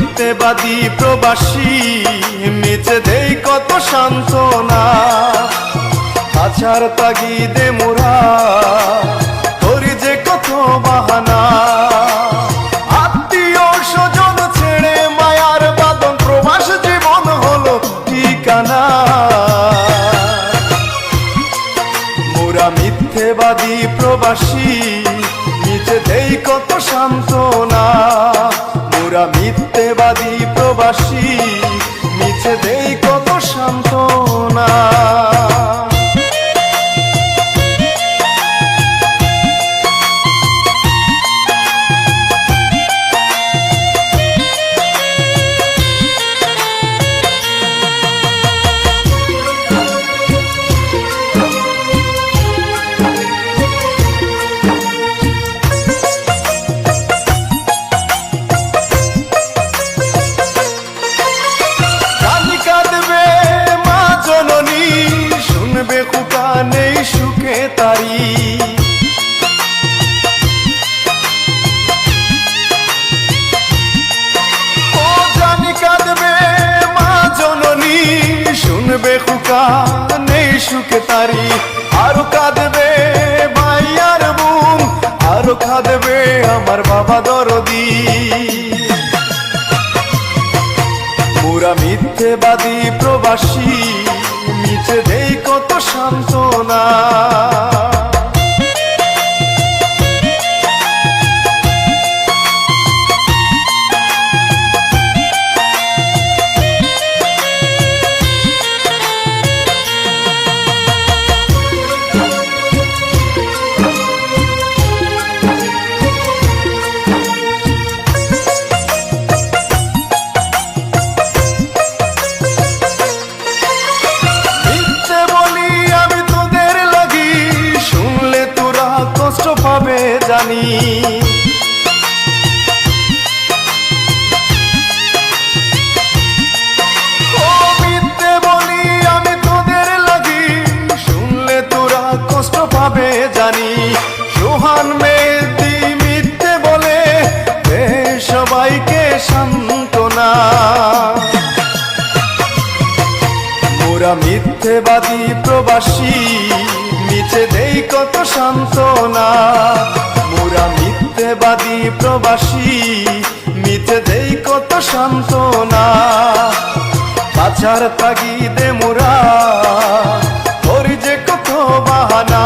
মিথ্যেবাদী প্রবাসী, মিছে দেই কত সান্ত্বনা। আছার তাগিদে মোরা করি যে কত বাহানা। আত্মীয় স্বজন ছেড়ে মায়ার বাদন, প্রবাস জীবন হলো ঠিকানা। মোরা মিথ্যেবাদী প্রবাসী নিচে দেই কত সান্ত্বনা। তারি আরও কাঁদবে ভাই আর বোন আরও কাঁদবে আমার বাবা দরদি। পুরা মিথ্যেবাদী প্রবাসী জানি। বলি, আমি তোদের লাগি। শুনলে তোরা কষ্ট জানি। সোহান মেয়েদি মিথ্যে বলে সবাইকে সান্ত্বনা। মোরা মিথ্যেবাদী প্রবাসী, মিছে দেই কত সান্ত্বনা। মিথ্যেবাদী প্রবাসী নিতে দেই কত সান্ত্বনা। বাঁচার তাগিদে মোরা করি যে কত বাহানা।